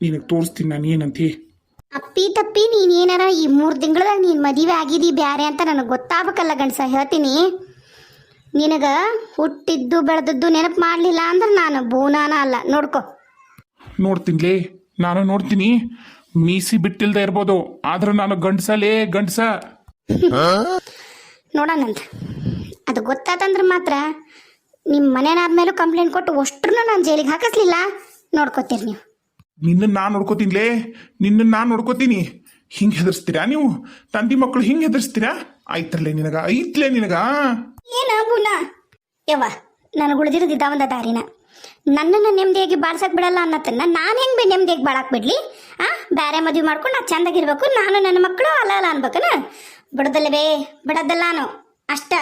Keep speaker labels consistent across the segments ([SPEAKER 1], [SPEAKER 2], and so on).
[SPEAKER 1] ನಿನಗೆ ತೋರಿಸ್ತೀನಿ ನಾನು ಏನಂತಿ?
[SPEAKER 2] ಅಪ್ಪಿ ತಪ್ಪಿ ನೀನ್ ಏನಾರ ಈ ಮೂರು ತಿಂಗಳದಾಗ ನೀನ್ ಮದುವೆ ಆಗಿದಿ ಬ್ಯಾರೆ ಅಂತ ನನಗೆ ಗೊತ್ತಾಗಬೇಕಲ್ಲ ಗಂಡಸ ಹೇಳ್ತೀನಿ. ನಿನಗ ಹುಟ್ಟಿದ್ದು ಬೆಳೆದದ್ದು ನೆನಪು ಮಾಡಲಿಲ್ಲ ಅಂದ್ರೆ ನಾನು ಬೋನಾನ ಅಲ್ಲ. ನೋಡ್ಕೊ.
[SPEAKER 1] ನೋಡ್ತೀನಿಲೇ ನಾನು ನೋಡ್ತೀನಿ. ಮೀಸಿ ಬಿಟ್ಟಿಲ್ದೆ ಇರ್ಬೋದು ಆದ್ರೆ ನಾನು ಗಂಡಸಲೇ ಗಂಡಸ.
[SPEAKER 2] ನೋಡೋಣಂತ ಅದು ಗೊತ್ತಾತಂದ್ರೆ ಮಾತ್ರ ನಿಮ್ಮ ಮನೆನಾದ್ಮೇಲೂ ಕಂಪ್ಲೇಂಟ್ ಕೊಟ್ಟು ಅಷ್ಟ್ರೂ ನಾನು ಜೈಲಿಗೆ ಹಾಕಿಸ್ಲಿಲ್ಲ. ನೋಡ್ಕೊತೀರಿ ನೀವು.
[SPEAKER 1] ನಿನ್ನನ್ನು ನಾನು ನೋಡ್ಕೋತೀನಿಲೇ ನಿನ್ನನ್ನು ನಾನು ನೋಡ್ಕೋತೀನಿ. ಹಿಂಗೆ ಹೆದರ್ಸ್ತೀರಾ ನೀವು? ತಂದಿ ಮಕ್ಕಳು ಹಿಂಗೆ ಹೆದರ್ಸ್ತೀರಾ? ಆಯ್ತ್ರಲೇ ನಿನಗ, ಐತ್ಲೇ ನಿನಗ.
[SPEAKER 2] ಏನ ಬುನ ಯವ್ವ, ನನಗೆ ಉಳಿದಿರೋದಿದ್ದ ಒಂದ ದಾರಿನ. ನನ್ನನ್ನು ನೆಮ್ಮದಿಯಾಗಿ ಬಾಳ್ಸಕ್ ಬಿಡಲ್ಲ ಅನ್ನತ್ತನ್ನ ನಾನು ಹೆಂಗೆ ನೆಮ್ಮದಿಯಾಗಿ ಬಾಳಕ್ ಬಿಡ್ಲಿ? ಆ ಬೇರೆ ಮದುವೆ ಮಾಡ್ಕೊಂಡು ನಾ ಚಂದಾಗಿರ್ಬೇಕು, ನಾನು ನನ್ನ ಮಕ್ಕಳು ಅಲ್ಲ ಅಲ್ಲ ಅನ್ಬೇಕನ? ಬಿಡದಲ್ಲವೇ ಬಿಡದಲ್ಲ ನಾನು. ಅಷ್ಟ,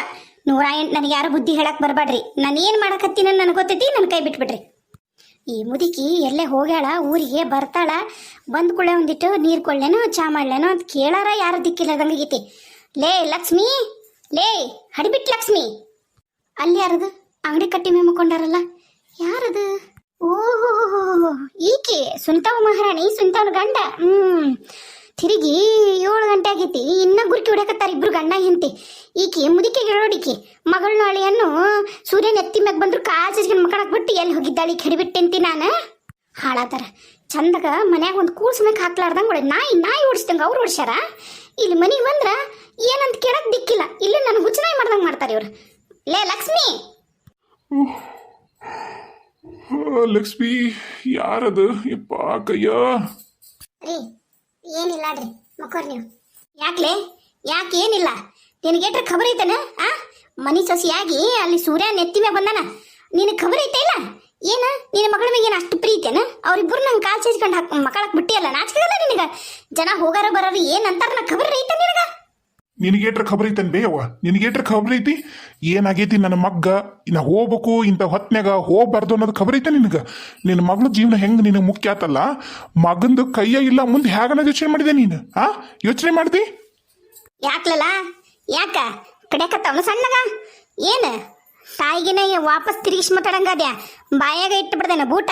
[SPEAKER 2] ನೂರ ಎಂಟು, ನನಗೆ ಯಾರು ಬುದ್ಧಿ ಹೇಳಕ್ ಬರಬೇಡ್ರಿ ನಾನು ಏನು ಮಾಡಕತ್ತೀನಿ ನನಗೆ ಗೊತ್ತೈತಿ ನನ್ನ ಕೈ ಬಿಟ್ಬಿಡ್ರಿ. ಈ ಮುದುಕಿ ಎಲ್ಲೇ ಹೋಗ್ಯಾಳ, ಊರಿಗೆ ಬರ್ತಾಳ, ಬಂದ್ ಕೂಡಲೇ ಒಂದಿಟ್ಟು ನೀರು ಕೊಳ್ಳೇನೋ ಚಾ ಮಾಡ್ಲೇನೋ ಅಂತ ಕೇಳಾರ ಯಾರು ದಿಕ್ಕಿಲ್ಲದಂಗೈತಿ ಲೇ ಲಕ್ಷ್ಮಿ, ಲೇ ಹಡಿಬಿಟ್ ಲಕ್ಷ್ಮಿ. ಅಲ್ಲಿ ಯಾರದು? ಅಂಗಡಿ ಕಟ್ಟಿ ಮೇಲೆ ಮಕ್ಕೊಂಡಾರಲ್ಲ ಯಾರದು? ಓಹೋ, ಈಕೆ ಸುನಿತಾವ್ ಮಹಾರಾಣಿ ಸುನಿತಾವ್ ಗಂಡ. ಹ್ಮ್. ತಿರುಗಿ ಏಳು ಗಂಟೆ ಆಗೈತಿ. ಇನ್ನ ಗುರುಕಿ ಹೊಡ್ಯಾಕತ್ತಾರ ಇಬ್ರು ಗಂಡ ಹೆಂಡತಿ. ಈಕೆ ಮುದಿಕೆ ಗಿಡೋಡಿಕೆ ಮಗಳ ಅಳಿಯನ್ನು ಸೂರ್ಯನ ಎತ್ತಿ ಮ್ಯಾಗ ಬಂದ್ರು ಕಾಜಿಗೆ ಮಕ್ಕಳಕ್ ಬಿಟ್ಟು ಎಲ್ಲಿ ಹೋಗಿದ್ದಾಳೆ ಈಗ ಹಿಡಿಬಿಟ್ಟೆಂತಿ ನಾನು? ಹಾಳಾತಾರ ಚಂದಗ ಮನ್ಯಾಗ ಒಂದು ಕೂಳ್ ಸಮಯಕ್ಕೆ ಹಾಕ್ಲಾರ್ದಂಗ ಒಳ್ಳೆ ನಾಯಿ ನಾಯಿ ಓಡಿಸ್ದಂಗ ಅವ್ರು ಓಡಿಸ್ಯಾರ. ಇಲ್ಲಿ ಮನೆಗೆ ಬಂದ್ರ ಏನಂತ ಕೇಳಕ್ ದಿಕ್ಕಿಲ್ಲ. ಇಲ್ಲಿ ನಾನು ಹುಚ್ಚನಾಯಿ ಮಾಡ್ದಂಗ ಮಾಡ್ತಾರೆ ಇವ್ರು. ಲೇ ಲಕ್ಷ್ಮಿ!
[SPEAKER 1] ಲಕ್ಷ್ಮಿ ಯಾರದು? ಯಪ್ಪ ಕಯ್ಯ.
[SPEAKER 2] ರೀ ಏನಿಲ್ಲ ರೀ ಮಕ್ಕೋರ್ ನೀವು. ಯಾಕ್ಲೆ? ಯಾಕೆ ಏನಿಲ್ಲ? ನಿನಗೇಟ್ರ ಖಬರ್ ಐತನ? ಆ? ಮನಿ ಸೊಸಿಯಾಗಿ ಅಲ್ಲಿ ಸೂರ್ಯ ನೆತ್ತಿಮೆ ಬಂದಾನ. ನಿನಗೆ ಖಬರ್ ಐತೆ ಇಲ್ಲ? ಏನು? ನಿನ್ನ ಮಗಳ ಮೇಗೆ ಏನು ಅಷ್ಟು ಪ್ರೀತಿಯನ ಅವ್ರಿಬ್ರು ನಂಗೆ ಕಾಲ್ ಚೇಚ್ಕೊಂಡು ಹಾಕ್ ಮಕ್ಕಳಕ್ ಬಿಟ್ಟಿಯಲ್ಲ ನಾಚಿಕೆ ನಿನಗ? ಜನ ಹೋಗಾರ ಬರೋರು ಏನು ಅಂತಾರ ನಾ ಖಬರ್ ಐತ ನಿನಗ?
[SPEAKER 1] ನಿನಗೇಟ್ರ ಖಬರ್ ಐತನ್ ಬೇಯವ್ವ ನಿನಗೇಟ್ರ ಖಬರ್ ಐತಿ ಏನಾಗೈತಿ ನನ್ನ ಮಗ್ಗ? ಇನ್ನ ಹೋಗ್ಬೇಕು ಇಂಥ ಹೊತ್ನ್ಯಾಗ ಹೋಗ್ಬಾರ್ದು ಅನ್ನೋದು ಖಬರ್ ಐತೆ ನಿನಗ? ನಿನ್ನ ಮಗಳ ಜೀವನ ಹೆಂಗ್ ನಿನಗೆ ಮುಖ್ಯ ಆತಲ್ಲ? ಮಗಂದು ಕೈಯ ಇಲ್ಲ, ಮುಂದೆ ಹೇಗನ ಯೋಚನೆ ಮಾಡಿದೆ ನೀನು? ಆ? ಯೋಚನೆ ಮಾಡ್ದಿ
[SPEAKER 2] ಯಾಕ್ಲಲ್ಲ ಯಾಕ? ಕಡೆಕತ್ತವನು ಸಣ್ಣಗ? ಏನು? ತಾಯಿಗಿನ ವಾಪಸ್ ತಿರುಗಿಸಿ ಮಾತಾಡಂಗದ್ಯಾ? ಬಾಯಾಗ ಇಟ್ಟು ಬಿಡ್ದೇನ ಬೂಟ?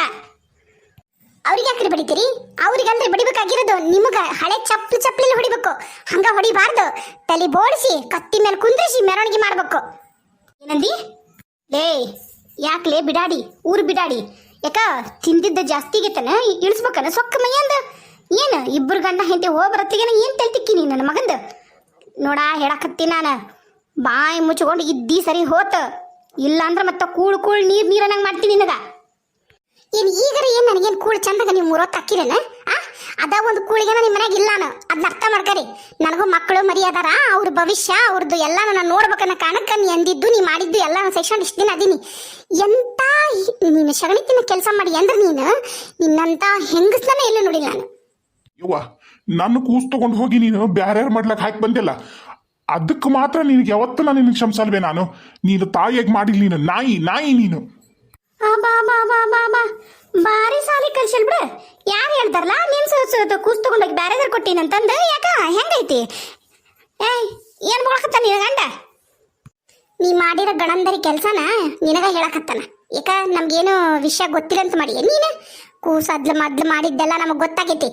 [SPEAKER 2] ಅವ್ರಿಗೆ ಯಾಕ್ರಿ ಬಡಿತೀರಿ? ಅವ್ರಿಗಲ್ರಿ ಬಡಿಬೇಕಾಗಿರೋದು ನಿಮಗ ಹಳೆ ಚಪ್ಪಲಿ ಚಪ್ಪಲಿಲಿ ಹೊಡಿಬೇಕು. ಹಂಗ ಹೊಡಿಬಾರ್ದು. ತಲೆ ಬೋಡಿಸಿ ಕತ್ತಿ ಮೇಲೆ ಕುಂದ್ರಿಸಿ ಮೆರವಣಿಗೆ ಮಾಡ್ಬೇಕು. ಏನಂದಿ? ಲೇ, ಯಾಕ್ಲೇ ಬಿಡಾಡಿ, ಊರು ಬಿಡಾಡಿ. ಯಾಕ, ತಿಂದಿದ್ದ ಜಾಸ್ತಿ ಆಗೈತನ ಇಳಿಸ್ಬೇಕನ ಸೊಕ್ಕ ಮೈಯಂದ? ಏನು ಇಬ್ಬರು ಗಂಡ ಹೆಂಡತಿ ಹೋಗ್ಬರತ್ತಿಗೆನ ಏನು ತೆಲ್ತಿಕ್ಕಿ ನೀ ನನ್ನ ಮಗಂದ? ನೋಡ, ಹೇಳಕತ್ತಿ ನಾನು. ಬಾಯಿ ಮುಚ್ಕೊಂಡು ಇದ್ದಿ ಸರಿ ಹೋತ. ಇಲ್ಲ ಮತ್ತೆ ಕೂಳು ಕೂಳು ನೀರು ನೀರನ್ನಂಗ್ ಮಾಡ್ತೀನಿ ನಿನಗ. ಏನ್ ಈಗರ ಏನ್ ನನಗೇನ್ ಕೂಳು ಚಂದದ ನೀವು ಮೂರೊತ್ತು ಹಾಕಿರೇನ ಆ? ಅದ ಒಂದು ಕೂಳಿಗೆ ನಿಮ್ಮ ಇಲ್ಲ ನಾನು. ಅದನ್ನ ಅರ್ಥ ಮಾಡ್ಕರಿ. ನನಗೂ ಮಕ್ಕಳು ಮರಿ ಅದಾರ, ಅವ್ರ ಭವಿಷ್ಯ ಅವ್ರದ್ದು ಎಲ್ಲ ನಾನು ನೋಡ್ಬೇಕನ್ನ ಕಾಣಕ್ಕ ನೀ ಅಂದಿದ್ದು, ನೀ ಮಾಡಿದ್ದು ಎಲ್ಲ ಸೆಕ್ಷನ್ ಇಷ್ಟು ದಿನ ಅದೀನಿ. ಎಂತ ನೀನು ಶಗಣಿತಿನ ಕೆಲಸ ಮಾಡಿ ಅಂದ್ರೆ ನೀನು ನಿನ್ನಂತ ಹೆಂಗಸ್ನ ಇಲ್ಲ ನೋಡಿ ನಾನು.
[SPEAKER 1] ನನ್ನ ಕೂಸ್ ತಗೊಂಡು ಹೋಗಿ ನೀನು ಬ್ಯಾರ್ಯಾರು ಮಾಡ್ಲಕ್ ಹಾಕಿ ಬಂದಿಲ್ಲ. ಅದಕ್ಕೆ ಮಾತ್ರ ನಿನಗೆ ಯಾವತ್ತೂ ನಾನು ನಿನಗೆ ಕ್ಷಮಿಸಲ್ವೇ ನಾನು. ನೀನು ತಾಯಿಯಾಗಿ ಮಾಡಿಲ್ಲ ನೀನು, ನಾಯಿ ನಾಯಿ ನೀನು.
[SPEAKER 2] ಬಾರಿ ಸಾಲಿ ಕಲ್ಸಲ್ ಬಿಡ. ಯಾರು ಹೇಳ್ತಾರಲ್ಲ ನೀನ್ ಕೂಸ್ ತಗೊಂಡೋಗಿ ಬ್ಯಾರೆದಾರ್ ಕೊಟ್ಟಿನಂತಂದ ಯಾಕ? ಹೆಂಗೈತಿ? ಏಯ್, ಏನು ಮಾಡಕತ್ತ ನಿನ ಗಂಡ? ನೀ ಮಾಡಿರೋ ಗಣಂದರಿ ಕೆಲ್ಸನ ನಿನಗ ಹೇಳಕತ್ತಾನ. ಯಾಕ ನಮ್ಗೇನು ವಿಷಯ ಗೊತ್ತಿಲ್ಲ ಅಂತ ಮಾಡಿ ನೀನು? ಕೂಸು ಅದ್ಲು ಮದ್ಲು ಮಾಡಿದ್ದೆಲ್ಲ ನಮಗ್ ಗೊತ್ತಾಗೈತಿ.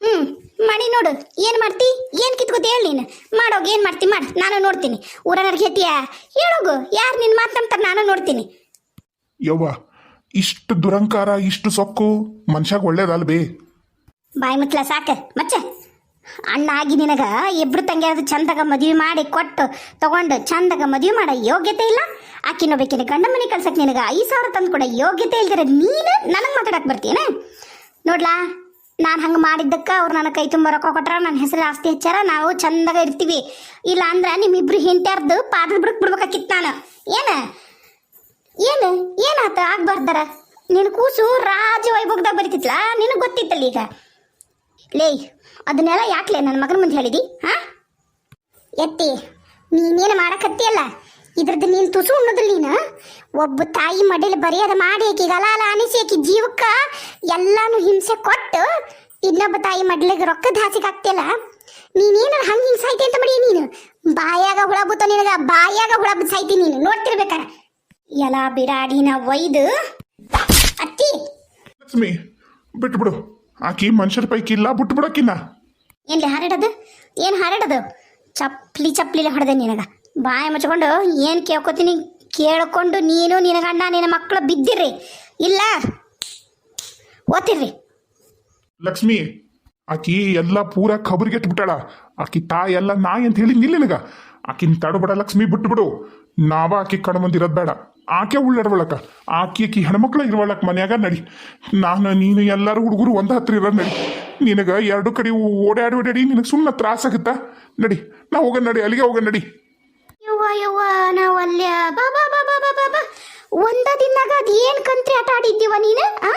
[SPEAKER 2] ಹ್ಮ್, ಮಾಡಿ ನೋಡು. ಏನು ಮಾಡ್ತಿ? ಏನು ಕಿತ್ಕೋತಿ ಹೇಳಿ ನೀನು? ಮಾಡೋಗ ಏನ್ ಮಾಡ್ತಿ? ಮಾಡ್. ನಾನು ನೋಡ್ತೀನಿ. ಊರನರ್ಗೆ ಹೇಳ್ತೀಯ ಹೇಳೋಗು. ಯಾರು ನಿನ್ ಮಾತು ನಂಬ್ತಾರ ನಾನು ನೋಡ್ತೀನಿ.
[SPEAKER 1] ಯವ್ವ, ಇಷ್ಟು ದುರಂಕಾರ, ಇಷ್ಟು ಸೊಕ್ಕು ಮನುಷ್ಯಾಗ ಒಳ್ಳೇದಲ್ಲ ಬೇ
[SPEAKER 2] ಬಾಯಿ ಮುಚ್ಚಲ ಸಾಕ, ಮಚ್ಚ. ಅಣ್ಣ ಆಗಿ ನಿನಗ ಇಬ್ರು ತಂಗಿಯರದು ಚಂದಾಗ ಮದುವೆ ಮಾಡಿ ಕೊಟ್ಟು ತಗೊಂಡು ಚಂದಾಗ ಮದುವೆ ಮಾಡ ಯೋಗ್ಯತೆ ಇಲ್ಲ? ಆಕಿನೊಬ್ಬಕಿನ ಗಂಡ ಮನೆ ಕಳ್ಸಕ್ ನಿನಗ ಐದು ಸಾವಿರ ತಂದು ಕೊಡೋ ಯೋಗ್ಯತೆ ಇಲ್ದಿರ ನೀನು ನನಗೆ ಮಾತಾಡಕ್ ಬರ್ತೀನ ನೋಡ್ಲಾ, ನಾನು ಹಂಗೆ ಮಾಡಿದ್ದಕ್ಕೆ ಅವ್ರು ನನ್ನ ಕೈ ತುಂಬ ರೊಕ್ಕ ಕೊಟ್ರ ನನ್ನ ಹೆಸರು ಆಸ್ತಿ ಹೆಚ್ಚಾರ, ನಾವು ಚಂದಾಗ ಇರ್ತೀವಿ. ಇಲ್ಲ ಅಂದ್ರೆ ನಿಮ್ಮಿಬ್ರು ಹಿಂಟ್ಯಾರ್ದು ಪಾದದ ಬಿಡಕ್ ಬಿಡ್ಬೇಕಾಕಿತ್ತು ನಾನು. ಏನ? ಏನು? ಏನಾತ? ಆಗ್ಬಾರ್ದಾರ? ನಿನ್ನ ಕೂಸು ರಾಜ ವೈಭೋಗದಾಗ ಬರಿತಿತ್ಲಾ ನಿನಗೆ ಗೊತ್ತಿತ್ತಲ್ಲ ಈಗ? ಲೇ, ಅದನ್ನೆಲ್ಲ ಯಾಕ್ಲೆ ನನ್ನ ಮಗನ ಮುಂದೆ ಹೇಳಿದಿ, ಹಾ? ಎತ್ತಿ, ನೀನೇನು ಮಾಡಕತ್ತಿಯಲ್ಲ? ಇದ್ರದ್ದು ನೀನು ತುಸು ಉಣ್ಣೋದಿಲ್ಲ ನೀನು? ಒಬ್ಬ ತಾಯಿ ಮಡಿಲಿ ಬರೆಯದ ಮಾಡಿ ಆಕಿ ಗಲಾಲ ಅನಿಸಿ ಆಕಿ ಜೀವಕ್ಕ ಎಲ್ಲಾನು ಹಿಂಸೆ ಕೊಟ್ಟು ಇನ್ನೊಬ್ಬ ತಾಯಿ ಮಡ್ಲಿಗೆ ರೊಕ್ಕದ ಹಾಸಿಗೆ ಹಾಕ್ತಿಯಲ್ಲ? ನೀನೇನು ಹಂಗೆ ಹಿಂಸೆ ಸಾಯ್ತಿ ಅಂತ ಮಾಡಿ ನೀನು? ಬಾಯಾಗ ಹುಳ ಬುತ್ತ ನಿನಗ, ಬಾಯಾಗ ಹುಳ ಸಾಯ್ತಿ ನೀನು? ನೋಡ್ತಿರ್ಬೇಕಾರ? ಎಲ್ಲ ಬಿಡಾಡಿನ ಒಯ್ದು. ಅತ್ತಿ.
[SPEAKER 1] ಲಕ್ಷ್ಮಿ ಬಿಟ್ಟು ಬಿಡು ಆಕಿ ಮನುಷ್ಯರ ಪೈಕಿ ಇಲ್ಲ ಬಿಟ್ಟು ಬಿಡಕಿನ್ನ
[SPEAKER 2] ಏನ್ಲಿ ಹಾರಾಡೋದು? ಏನು ಹಾರಾಡೋದು? ಚಪ್ಲಿ ಚಪ್ಲಿ ಹೊಡೆದೆ ನಿನಗ. ಬಾಯಿ ಮುಚ್ಕೊಂಡು ಏನು ಕೇಳ್ಕೊತೀನಿ? ಕೇಳ್ಕೊಂಡು ನೀನು ನಿನ್ನ ಗಂಡ ನಿನ್ನ ಮಕ್ಕಳು ಬಿದ್ದಿರ್ರಿ. ಇಲ್ಲ. ಓದ್ತಿರ್ರಿ.
[SPEAKER 1] ಲಕ್ಷ್ಮಿ ಆಕಿ ಎಲ್ಲ ಪೂರ ಖಬರ್ಗೆಟ್ ಬಿಟ್ಟಾಳ ಆಕಿ ತಾಯಿ ಎಲ್ಲ ನಾಯಿ ಅಂತ ಹೇಳಿ ನಿಲ್ಲನಗ ಆಕಿನ್ ತಡಬೇಡ ಲಕ್ಷ್ಮಿ ಬಿಟ್ಟು ಬಿಡು ನಾವ ಆಕಿ ಕಣ್ಮಂದಿರೋದ್ ಬೇಡ. ಆಕೆ ಉಳ್ಳಾಡ್ವಳಕ ಆಕಿ ಆಕಿ ಹೆಣ್ಮಕ್ಳ ಇರುವಳಕ್ ಮನ್ಯಾಗ ನಡಿ. ನಾನು, ನೀನು, ಎಲ್ಲರೂ ಹುಡುಗರು ಒಂದ ಹತ್ರ ಇರೋ ನಡಿ. ನಿನಗ ಎರಡು ಕಡೆ ಓಡಾಡಿ ಓಡಾಡಿ ನಿನಗೆ ಸುಮ್ಮನೆ ತ್ರಾಸ ಆಗುತ್ತಾ? ನಡಿ, ನಾ ಹೋಗ ನಡಿ, ಅಲ್ಲಿಗೆ ಹೋಗ ನಡಿ.
[SPEAKER 2] ಯವ್ವ ಯವ್ವ, ನಾವು ಅಲ್ಲೇ, ಬಾ ಬಾ ಬಾ ಬಾ ಬಾ ಬಾ ಬಾ. ಒಂದ ದಿನದಾಗ ಅದು ಏನು ಕಂತ್ರಿ ಆಟ ಆಡಿದ್ದೀವ ನೀನು, ಆ?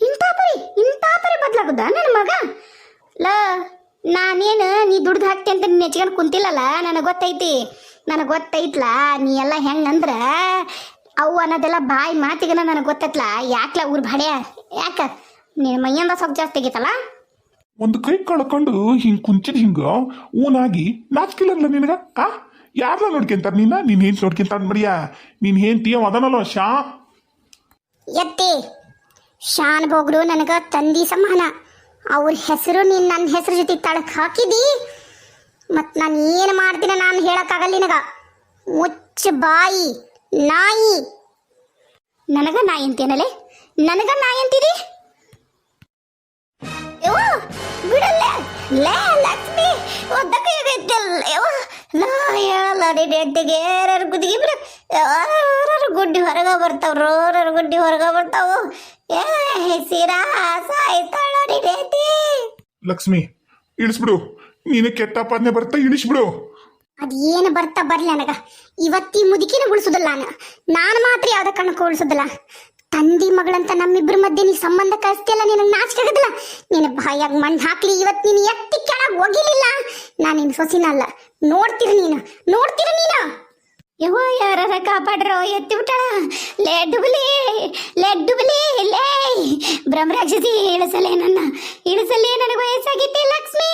[SPEAKER 2] ಇಂಥ ಪರಿ ಇಂಥ ಪರಿ ಬದಲಾಗುದ ನನ್ನ ಮಗ? ಲ, ನಾನೇನು ನೀ ದುಡ್ದು ಹಾಕ್ತಿ ಅಂತ ನೀನು ನೆಚ್ಕೊಂಡು ಕುಂತಿಲ್ಲಲ್ಲ ನನಗೆ ಗೊತ್ತೈತಿ. ನನಗೆ ಗೊತ್ತೈತ್ಲ? ನೀ ಎಲ್ಲ ಹೆಂಗಂದ್ರ ಅವು ಅನ್ನೋದೆಲ್ಲ ಬಾಯಿ ಮಾತಿಗೆನ ನನಗೆ ಗೊತ್ತಲ್ಲ ಯಾಕಲ ಊರ್ ಭಾಡ್ಯ? ಯಾಕ? ನಿನ್ನ ಮೈಯಿಂದ ಸ್ವಲ್ಪ ಜಾಸ್ತಿ ಆಗೈತಲ್ಲ
[SPEAKER 1] ಒಂದು ಕೈ ಕಳ್ಕೊಂಡು ಹಿಂಗ್ ಕುಂಚಿದ್ ಹಿಂಗ ಊನಾಗಿ ನಾಚಿಕಿಲ್ಲಲ್ಲ ನಿನಗ? ಆ? ಯಾರನ್ನ ನೋಡ್ಕೊಂತಾರ ನೀನ? ನೀನ್ ಏನ್ ನೋಡ್ಕೊಂತಾರ ಮಡಿಯ ನೀನ್ ಹೆಂಡ್ತಿ ಅದನಲ್ಲ ಶಾ.
[SPEAKER 2] ಎತ್ತಿ. ಶಾನ್ ಬೋಗ್ರು ನನಗ ತಂದಿ ಸಮಾನ ಅವ್ರ ಹೆಸರು ನೀನ್ ನನ್ನ ಹೆಸರು ಜೊತೆ ತಳಕ್ ಹಾಕಿದಿ. ಮತ್ ನಾನು ಏನು ಮಾಡ್ತೀನ ನಾನು ಹೇಳಕ್ಕಾಗಲ್ಲ ನಿನಗ. ಮುಚ್ಚ ಬಾಯಿ. ನಾಯಿ. ನನಗ ನಾಯಿ ಅಂತೇನಲೆ ನನಗ ನಾಯಿ ಅಂತೀರಿ ಬಿಡಲ್ಲೇ? ಲೇ ಲಕ್ಷ್ಮಿ ಒದ್ದಕ್ಕೆ ಆಗೈತಲ್ಲ ಯವ್ವ, ನಾ ಹೇಳಲ್ಲ ನಿನ್ನೆಟ್ಟಿಗೆ ಯಾರು ಗುದಿಗೆ ಬಿಡ. ಗುಡ್ಡಿ ಹೊರಗ ಬರ್ತಾವ ರೋರರ್ ಗುಡ್ಡಿ ಹೊರಗ ಬರ್ತಾವ ಏ ಸಿರಾ ಸಾಯ್ತಾಳ
[SPEAKER 1] ಲಕ್ಷ್ಮಿ ಇಳಿಸ್ಬಿಡು. ನೀನು ಕೆಟ್ಟ ಪಾದನೆ ಬರ್ತಾ ಇಳಿಸ್ಬಿಡು.
[SPEAKER 2] ಅದ್ ಏನು ಬರ್ತಾ ಬರ್ಲಿ ನನಗ? ಇವತ್ತಿ ಮುದುಕಿನ ಉಳಿಸೋದಿಲ್ಲ ನಾನು. ನಾನು ಮಾತ್ರ ಯಾವ್ದ ಕಣಕ್ಕೆ ಉಳಿಸೋದಿಲ್ಲ ತಂದಿ ಮಗಳಂತ ನಮ್ಮಿಬ್ರ ಮಧ್ಯೆ ನೀ ಸಂಬಂಧ ಕಳಿಸ್ತಿಯಲ್ಲ ನೀನು ನಾಚಿಕೆ ನಿನ್ನ ಬಾಯಾಗ ಮಣ್ಣು ಹಾಕ್ಲಿ, ಇವತ್ತು ನೀನು ಎತ್ತಿ ಕೆಳಗೆ ಹೋಗಿಲಿಲ್ಲ ನಾನು ನಿನ್ನ ಸೊಸಿನ ಅಲ್ಲ. ನೋಡ್ತೀರಿ ನೀನು. ನೋಡ್ತೀರಿ ನೀನು. ಯವ್ವ ಯಾರ ಕಾಪಾಡ್ರೋ, ಎತ್ತಿ ಬಿಟ್ಟಳ. ಲೇ ಡುಬಲಿ ಲೇ ಡುಬಲಿ ಲೇ. ಬ್ರಹ್ಮರಾಕ್ಷಸಿ, ಇಳಿಸಲೇ ನನ್ನ, ಇಳಿಸಲೇ ನನಗೆ ವಯಸ್ಸಾಗಿತ್ತೆ ಲಕ್ಷ್ಮಿ.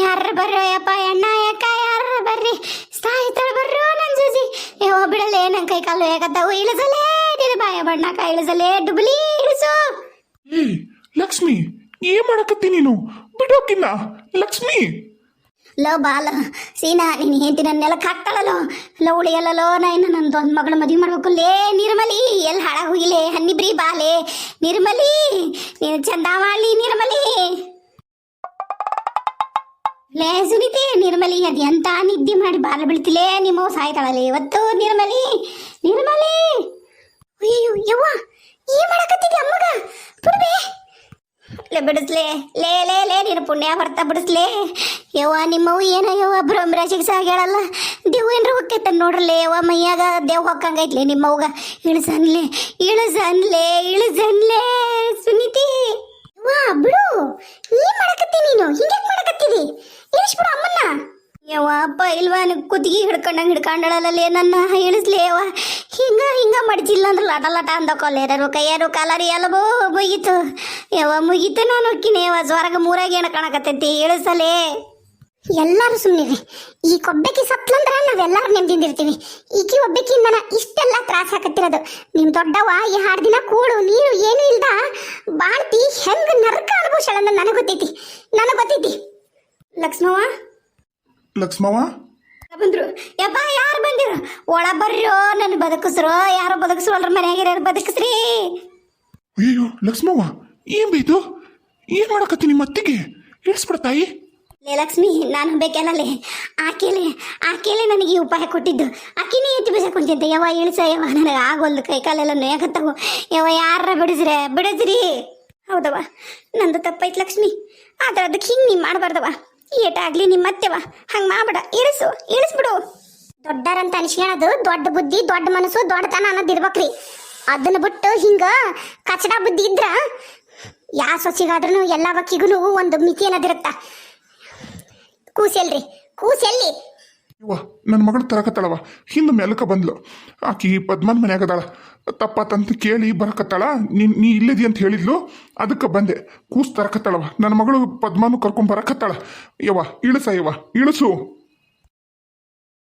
[SPEAKER 2] ಯಾರ ಬರ್ರೋ, ಯಪ್ಪ, ಅಣ್ಣ ಯಾಕ ಯಾರ ಬರ್ರಿ. ಸಾಯ್ತಾಳ ಬರ್ರೋ ನನ್ ಜೂಜಿ ಯವ್ವ ಬಿಡಲೇ ನನ್ನ ಕೈ ಕಾಲು ಹೇಗತ್ತಾವು. ಇಳಿಸಲೇ, ನಿನ್ನ ಬಾಯ ಬಣ್ಣಕ, ಇಳಿಸಲೇ ಡುಬಲಿ ಇಳಿಸು.
[SPEAKER 1] ಲಕ್ಷ್ಮಿ, ಏನ್ ಮಾಡಕತ್ತಿ ನೀನು? ಬಿಡೋಕಿನ್ನ, ಲಕ್ಷ್ಮಿ.
[SPEAKER 2] ಲೋ ಬಾಲ, ಸೀನಾ, ನೀನು ಹೆಂಡತಿ ನನ್ನ ನೆಲಕ್ಕೆ ಹಾಕ್ತಾಳಲ್ಲೋ ಲೋ ಉಳಿಯಲ್ಲೋ ನನ್ನ ಒಂದು ಮಗಳ ಮದುವೆ ಮಾಡ್ಬೇಕು. ಲೇ ನಿರ್ಮಲಿ ಎಲ್ಲಿ ಹಾಳಾಗಿ ಹೋಗಿಲೆ ಹನ್ನಿಬ್ರಿ ಬಾಲೆ ನಿರ್ಮಲಿ, ನೀನು ಚಂದ ಮಾಡಲಿ ನಿರ್ಮಲಿ. ಲೇ ಸುನೀತಿ, ನಿರ್ಮಲಿ, ಅದು ಎಂತ ನಿದ್ದೆ ಮಾಡಿ ಬಾಲ ಬೀಳ್ತಿಲೇ ನಿಮ್ಮ ಸಾಯ್ತಾಳಲ್ಲ ಇವತ್ತು ನಿರ್ಮಲಿ. ನಿರ್ಮಲಿ! ಅಯ್ಯೋ ಮಾಡಕತ್ತಿದ್ದೆ ಅಮ್ಮಗ? ಲೇ ಬಿಡಿಸ್ಲೇ, ಲೇ ಲೇ ಲೇ, ನೀನು ಪುಣ್ಯ ಬರ್ತಾ ಬಿಡಿಸ್ಲೇ. ಯವ್ವ ನಿಮ್ಮವು ಏನ ಯವ್ವ? ಸಹ ಹೇಳಲ್ಲ ದೇವ್ ಏನ್ರ ಹೊಕ್ಕೈತೆ ನೋಡ್ರಲ್ಲೇ ಯವ್ವ, ಮೈಯಾಗ ದೇವ್ ಹೊಕ್ಕಂಗೈತ್ಲೆ ನಿಮ್ಮವ್ಗ ಇಳಿಸನ್ಲೆ ಇಳಿಸನ್ಲೆ ಇಳಿಸನ್ಲೆ ಸುನೀತಿ. ವಾ ಬಿಡು. ಏನ್ ಮಾಡಕತ್ತಿ ನೀನು? ಹಿಂಗೆ ಮಾಡಕತ್ತಿದಿ ಇಳಿಸ್ಬಿಡು ಅಮ್ಮನ್ನ. ಯವ್ವ, ಅಪ್ಪ ಇಲ್ವಾ ಕುತ್ತಿಗೆ ಹಿಡ್ಕೊಂಡಂಗೆ ಹಿಡ್ಕೊಂಡಳಲ್ಲೇ ನನ್ನ. ಇಳಿಸ್ಲೇ ಯವ್ವ. ಹಿಂಗ ಹಿಂಗ ಮಡಚಿಲ್ಲ ಅಂದ್ರೆ ಲಟ ಲಟ ಅಂದಕೊಲ್ಲೇರರು ಕೈಯಾರು ಕಾಲಾರಿ ಎಲ್ಲಬೋ ಮುಗೀತು. ಯವ್ವ, ಮುಗೀತು ನಾನು ಹೋಗ್ತೀನಿ ಯವ್ವ, ಜ್ವರಗ ಮೂರಾಗ ಏನು ಕಾಣಕತ್ತೈತಿ? ಇಳಿಸಲೇ. ಎಲ್ಲರೂ ಸುಮ್ಮನಿರಿ ಈ ಕೊಬ್ಬೆಕಿ ಸತ್ಲಂದ್ರ ನಾವೆಲ್ಲರೂ ನೆಮ್ಮದಿಂದಿರ್ತೀವಿ ಈಕಿ ಒಬ್ಬಕಿಂದನ ಇಷ್ಟೆಲ್ಲ ತ್ರಾಸ ಹಾಕತ್ತಿರೋದು. ನಿಮ್ಮ ದೊಡ್ಡವ ಈ ಹಾಡು ದಿನ ಕೂಡು ನೀರು ಏನು ಇಲ್ದ ಬಾಳ್ತಿ ಹೆಂಗ್ ನರಕ ಅನುಭವಿಸಳ ನನಗೆ ಗೊತ್ತೈತಿ. ನನಗೆ ಗೊತ್ತೈತಿ. ಲಕ್ಷ್ಮವ್ವ?
[SPEAKER 1] ಲಕ್ಷ್ಮವ್ವ?
[SPEAKER 2] ಬಂದ್ರು? ಯಪ್ಪ ಯಾರು ಬಂದಿರು? ಒಳ ಬರ್ರೋ ನನ್ನ ಬದುಕಿಸ್ರೋ ಯಾರು ಬದುಕಿಸ್ರಲ್ರ ಮನ್ಯಾಗ ಯಾರು ಬದುಕಿಸ್ರಿ.
[SPEAKER 1] ಅಯ್ಯೋ ಲಕ್ಷ್ಮವ್ವ ಏನ್ ಬೈತು ಏನ್ ಮಾಡಕತ್ತಿ ನಿಮ್ಮ ಅತ್ತಿಗೆ ಇಳಿಸ್ಬಿಡ ತಾಯಿ.
[SPEAKER 2] ಲೇ ಲಕ್ಷ್ಮಿ, ನಾನು ಬೇಕಲ್ಲೇ ಆಕೆಲೆ ಆಕೆಲೆ ನನಗೆ ಈ ಉಪಾಯ ಕೊಟ್ಟಿದ್ದು. ಆಕಿನೇ ಎತ್ತಿ ಬಿಸ ಕುಂತಿದ್ದೆ. ಯವ್ವ ಇಳಿಸ ಯಾವ ನನಗೆ ಆಗೋಲ್ದು. ಕೈ ಕಾಲೆಲ್ಲ ನೋಯಾಕತ್ತಾವು. ಯಾವ ಯಾರ ಬಿಡಿಸ್ರೆ? ಬಿಡಿಸ್ರಿ. ಹೌದವ್ವ, ನಂದು ತಪ್ಪೈತ್ ಲಕ್ಷ್ಮಿ. ಆದ್ರೆ ಅದಕ್ಕೆ ಹಿಂಗೆ ನೀ ಮಾಡಬಾರ್ದವ ಏಟಾಗ್ಲಿ ನಿಮ್ಮ ಮತ್ತೆವ ಹಂಗೆ ಮಾಡಬೇಡ. ಇಳಿಸು, ಇಳಿಸ್ಬಿಡು. ದೊಡ್ಡರಂತ ಅನಿಸ್ಕೊಳ್ಳೋದು ದೊಡ್ಡ ಬುದ್ಧಿ, ದೊಡ್ಡ ಮನಸ್ಸು, ದೊಡ್ಡತನ ಅನ್ನೋದು ಇರ್ಬೇಕ್ರಿ. ಅದನ್ನ ಬಿಟ್ಟು ಹಿಂಗ ಕಚಡ ಬುದ್ಧಿ ಇದ್ರ ಯಾವ ಸೊಸಿಗಾದ್ರೂ ಎಲ್ಲ ಬಕ್ಕಿಗೂ ಒಂದು ಮಿತಿ ಅನ್ನೋದಿರುತ್ತ ಕೂಸೆಲ್ರಿ, ಕೂಸೆಲ್ಲಿ?
[SPEAKER 1] ಇವ ನನ್ನ ಮಗಳು ತರಕತ್ತಾಳವ ಹಿಂದೆ ಮೆಲಕ ಬಂದ್ಲು. ಆಕಿ ಪದ್ಮನ್ ಮನ್ಯಾಗ ಅದಾಳ. ತಪ್ಪತ್ತಂತ ಕೇಳಿ ಬರಕತ್ತಾಳ. ನೀ ನೀ ಇಲ್ಲದಿ ಅಂತ ಹೇಳಿದ್ಲು. ಅದಕ್ಕೆ ಬಂದೆ. ಕೂಸ್ ತರಕತ್ತಾಳವ ನನ್ನ ಮಗಳು ಪದ್ಮನು ಕರ್ಕೊಂಡು ಬರಕತ್ತಾಳ. ಯವ್ವ, ಇಳಿಸ ಯವ್ವ. ಇಳಿಸು.